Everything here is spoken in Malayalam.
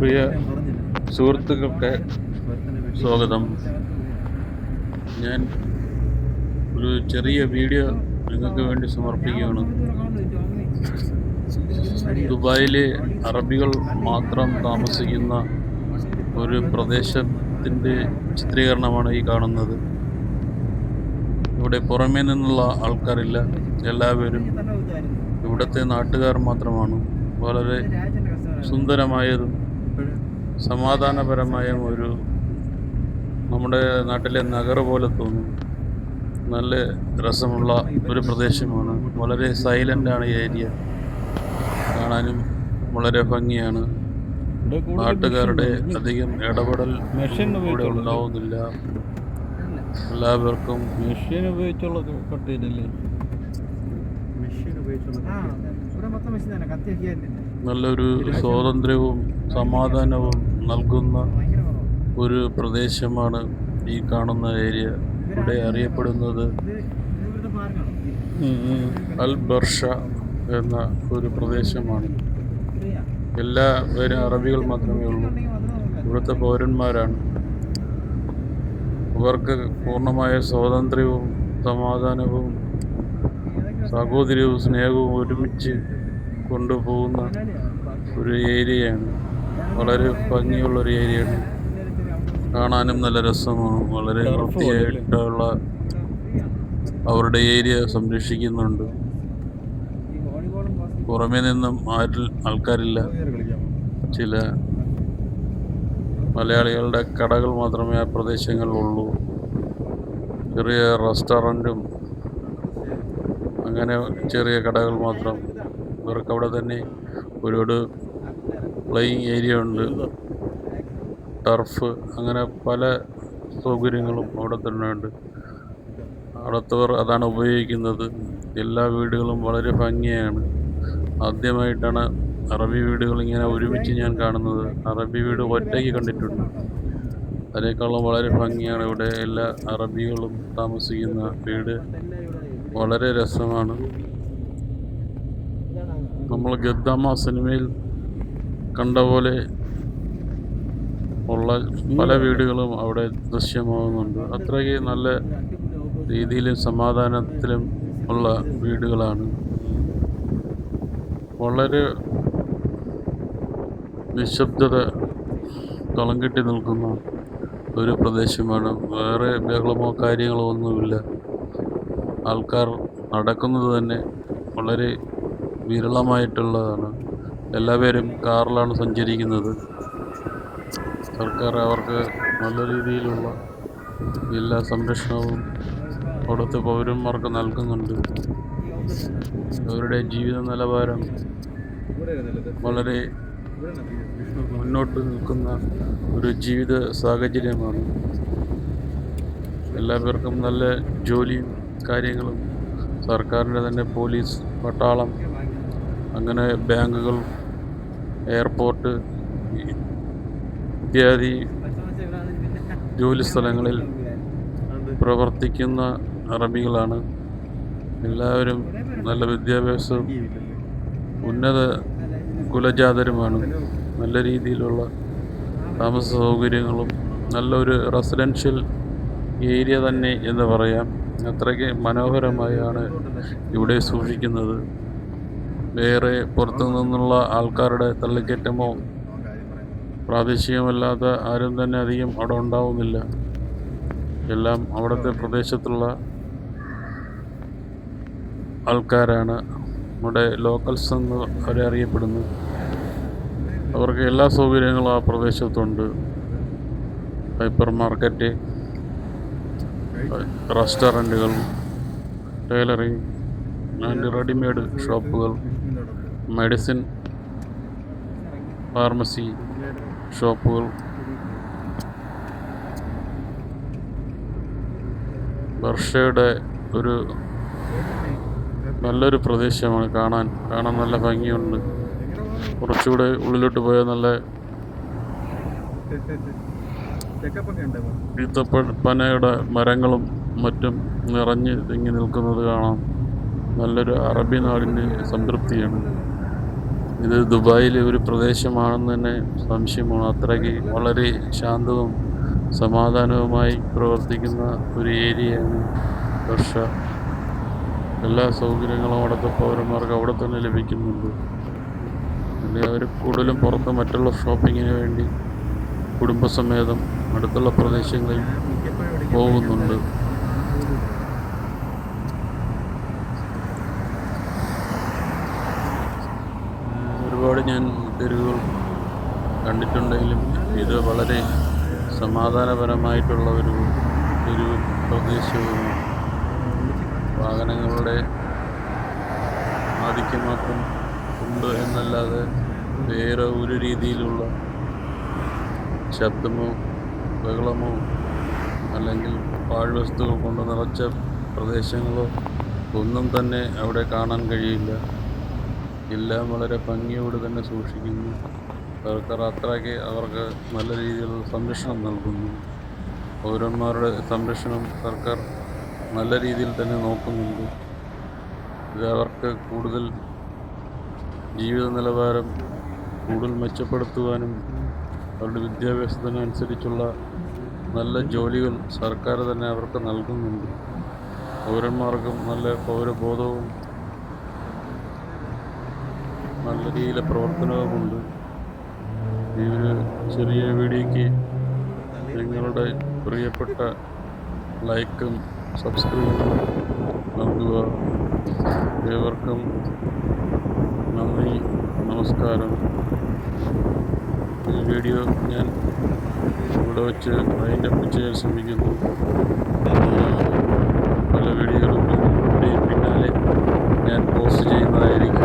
പ്രിയ സുഹൃത്തുക്കൾക്ക് സ്വാഗതം. ഞാൻ ഒരു ചെറിയ വീഡിയോ നിങ്ങൾക്ക് വേണ്ടി സമർപ്പിക്കുകയാണ്. ദുബായിലെ അറബികൾ മാത്രം താമസിക്കുന്ന ഒരു പ്രദേശത്തിന്റെ ചിത്രീകരണമാണ് ഈ കാണുന്നത്. ഇവിടെ പുറമേ നിന്നുള്ള ആൾക്കാരില്ല എല്ലാവരും ഇവിടുത്തെ നാട്ടുകാർ മാത്രമാണ്. വളരെ സുന്ദരമായതും സമാധാനപരമായ ഒരു നമ്മുടെ നാട്ടിലെ നഗർ പോലെ തോന്നും. നല്ല രസമുള്ള ഒരു പ്രദേശമാണ്. വളരെ സൈലന്റ് ആണ് ഈ ഏരിയ കാണാനും വളരെ ഭംഗിയാണ്. നാട്ടുകാരുടെ അധികം ഇടപെടൽ മെഷീൻ ഇവിടെ ഉണ്ടാവുന്നില്ല. എല്ലാവർക്കും മെഷീൻ ഉപയോഗിച്ചുള്ള ഇവിടെ മൊത്തം മെഷീൻ തന്നെ. കത്തിയൊക്കെ നല്ലൊരു സ്വാതന്ത്ര്യവും സമാധാനവും നൽകുന്ന ഒരു പ്രദേശമാണ് ഈ കാണുന്ന ഏരിയ. ഇവിടെ അറിയപ്പെടുന്നത് അൽ ബർഷ എന്ന ഒരു പ്രദേശമാണ്. എല്ലാ പേരും അറബികൾ മാത്രമേ ഉള്ളൂ. ഇവിടുത്തെ പൗരന്മാരാണ്. അവർക്ക് പൂർണമായ സ്വാതന്ത്ര്യവും സമാധാനവും സഹോദര്യവും സ്നേഹവും ഒരുമിച്ച് കൊണ്ടുപോകുന്ന ഒരു ഏരിയയാണ്. വളരെ ഭംഗിയുള്ള ഒരു ഏരിയയാണ്. കാണാനും നല്ല രസമാണ്. വളരെ വൃത്തിയായിട്ടുള്ള അവരുടെ ഏരിയ സംരക്ഷിക്കുന്നുണ്ട്. പുറമേ നിന്നും ആരിൽ ആൾക്കാരില്ല. ചില മലയാളികളുടെ കടകൾ മാത്രമേ ആ പ്രദേശങ്ങളിലുള്ളൂ. ചെറിയ റെസ്റ്റോറന്റും അങ്ങനെ ചെറിയ കടകൾ മാത്രം. ഇവർക്ക് അവിടെ തന്നെ ഒരുപാട് പ്ലേയിങ് ഏരിയ ഉണ്ട്. ടർഫ് അങ്ങനെ പല സൗകര്യങ്ങളും അവിടെ തന്നെ ഉണ്ട്. അവിടുത്തവർ അതാണ് ഉപയോഗിക്കുന്നത്. എല്ലാ വീടുകളും വളരെ ഭംഗിയാണ്. ആദ്യമായിട്ടാണ് അറബി വീടുകൾ ഇങ്ങനെ ഒരുമിച്ച് ഞാൻ കാണുന്നത്. അറബി വീട് ഒറ്റയ്ക്ക് കണ്ടിട്ടുണ്ട്. അതിനേക്കാളും വളരെ ഭംഗിയാണ് ഇവിടെ. എല്ലാ അറബികളും താമസിക്കുന്ന വീട് വളരെ രസമാണ്. നമ്മൾ ഗദ്ദാമ സിനിമയിൽ കണ്ട പോലെ ഉള്ള പല വീടുകളും അവിടെ ദൃശ്യമാകുന്നുണ്ട്. അത്രയ്ക്ക് നല്ല രീതിയിലും സമാധാനത്തിലും ഉള്ള വീടുകളാണ്. വളരെ നിശബ്ദത കളം കെട്ടി നിൽക്കുന്ന ഒരു പ്രദേശമാണ്. വേറെ ബഹളമോ കാര്യങ്ങളോ ഒന്നുമില്ല. ആൾക്കാർ നടക്കുന്നത് തന്നെ വളരെ വിരളമായിട്ടുള്ളതാണ്. എല്ലാവരും കാറിലാണ് സഞ്ചരിക്കുന്നത്. സർക്കാർ അവർക്ക് നല്ല രീതിയിലുള്ള എല്ലാ സംരക്ഷണവും അവിടുത്തെ പൗരന്മാർക്ക് നൽകുന്നുണ്ട്. അവരുടെ ജീവിത നിലവാരം വളരെ മുന്നോട്ട് നിൽക്കുന്ന ഒരു ജീവിത സാഹചര്യമാണ്. എല്ലാവർക്കും നല്ല ജോലിയും കാര്യങ്ങളും. സർക്കാരിന്റെ തന്നെ പോലീസ് പട്ടാളം അങ്ങനെ ബാങ്കുകൾ എയർപോർട്ട് ഇത്യാദി ജോലി സ്ഥലങ്ങളിൽ പ്രവർത്തിക്കുന്ന അറബികളാണ്. എല്ലാവരും നല്ല വിദ്യാഭ്യാസവും ഉന്നത കുലജാതരുമാണ്. നല്ല രീതിയിലുള്ള താമസ സൗകര്യങ്ങളും നല്ലൊരു റെസിഡൻഷ്യൽ ഏരിയ തന്നെ എന്ന് പറയാം. അത്രയ്ക്ക് മനോഹരമായാണ് ഇവിടെ സൂക്ഷിക്കുന്നത്. വേറെ പുറത്തു നിന്നുള്ള ആൾക്കാരുടെ തള്ളിക്കയറ്റമോ? പ്രാദേശികമല്ലാത്ത ആരും തന്നെ അധികം അവിടെ ഉണ്ടാവുന്നില്ല. എല്ലാം അവിടുത്തെ പ്രദേശത്തുള്ള ആൾക്കാരാണ്. നമ്മുടെ ലോക്കൽസ് എന്ന് അവരെ അറിയപ്പെടുന്നു. അവർക്ക് എല്ലാ സൗകര്യങ്ങളും ആ പ്രദേശത്തുണ്ട്. ഹൈപ്പർ മാർക്കറ്റ് റെസ്റ്റോറന്റുകൾ ടൈലറിങ് ആൻഡ് റെഡിമെയ്ഡ് ഷോപ്പുകൾ മെഡിസിൻ ഫാർമസി ഷോപ്പുകൾ വർഷയുടെ ഒരു നല്ലൊരു പ്രദേശമാണ് കാണാൻ. കാണാൻ നല്ല ഭംഗിയുണ്ട്. കുറച്ചുകൂടെ ഉള്ളിലോട്ട് പോയാൽ നല്ല ഈത്തപ്പനയുടെ മരങ്ങളും മറ്റും നിറഞ്ഞ് തിങ്ങി നിൽക്കുന്നത് കാണാം. നല്ലൊരു അറബി നാടിന്റെ സംതൃപ്തിയാണ്. ഇത് ദുബായിലെ ഒരു പ്രദേശമാണെന്ന് തന്നെ സംശയമാണ്. അത്രയ്ക്ക് വളരെ ശാന്തവും സമാധാനവുമായി പ്രവർത്തിക്കുന്ന ഒരു ഏരിയയാണ് വർഷ എല്ലാ സൗകര്യങ്ങളും അവിടുത്തെ പൗരന്മാർക്ക് അവിടെ തന്നെ ലഭിക്കുന്നുണ്ട്. പിന്നെ അവർ കൂടുതലും പുറത്ത് മറ്റുള്ള ഷോപ്പിങ്ങിന് വേണ്ടി കുടുംബസമേതം അടുത്തുള്ള പ്രദേശങ്ങളിൽ പോകുന്നുണ്ട് ഒരുപാട് ഞാൻ തെരുവുകൾ കണ്ടിട്ടുണ്ടെങ്കിലും ഇത് വളരെ സമാധാനപരമായിട്ടുള്ള ഒരു ഒരു പ്രദേശവും വാഹനങ്ങളുടെ ആധിക്യം മാത്രം ഉണ്ട് എന്നല്ലാതെ വേറെ ഒരു രീതിയിലുള്ള ശബ്ദമോ ബഹളമോ അല്ലെങ്കിൽ പാഴ്വസ്തുക്കൾ കൊണ്ട് നിറച്ച പ്രദേശങ്ങളോ ഒന്നും തന്നെ അവിടെ കാണാൻ കഴിയില്ല. എല്ലാം വളരെ ഭംഗിയോട് തന്നെ സൂക്ഷിക്കുന്നു. അവർക്ക് അത്രയ്ക്ക് അവർക്ക് നല്ല രീതിയിലുള്ള സംരക്ഷണം നൽകുന്നു. പൗരന്മാരുടെ സംരക്ഷണം സർക്കാർ നല്ല രീതിയിൽ തന്നെ നോക്കുന്നുണ്ട്. ഇത് അവർക്ക് കൂടുതൽ ജീവിത നിലവാരം കൂടുതൽ മെച്ചപ്പെടുത്തുവാനും അവരുടെ വിദ്യാഭ്യാസത്തിനനുസരിച്ചുള്ള നല്ല ജോലികൾ സർക്കാർ തന്നെ അവർക്ക് നൽകുന്നുണ്ട്. പൗരന്മാർക്കും നല്ല പൗരബോധവും നല്ല രീതിയിലെ പ്രവർത്തനവുമുണ്ട്. ഈ ഒരു ചെറിയ വീഡിയോയ്ക്ക് നിങ്ങളുടെ പ്രിയപ്പെട്ട ലൈക്കും സബ്സ്ക്രൈബും നൽകുക. ഏവർക്കും നന്ദി നമസ്കാരം. ഈ വീഡിയോ ഞാൻ ഇവിടെ വെച്ച് വൈൻഡപ്പ് ചെയ്യാൻ ശ്രമിക്കുന്നു. പല വീഡിയോകളും പിന്നാലെ ഞാൻ പോസ്റ്റ് ചെയ്യുന്നതായിരിക്കും.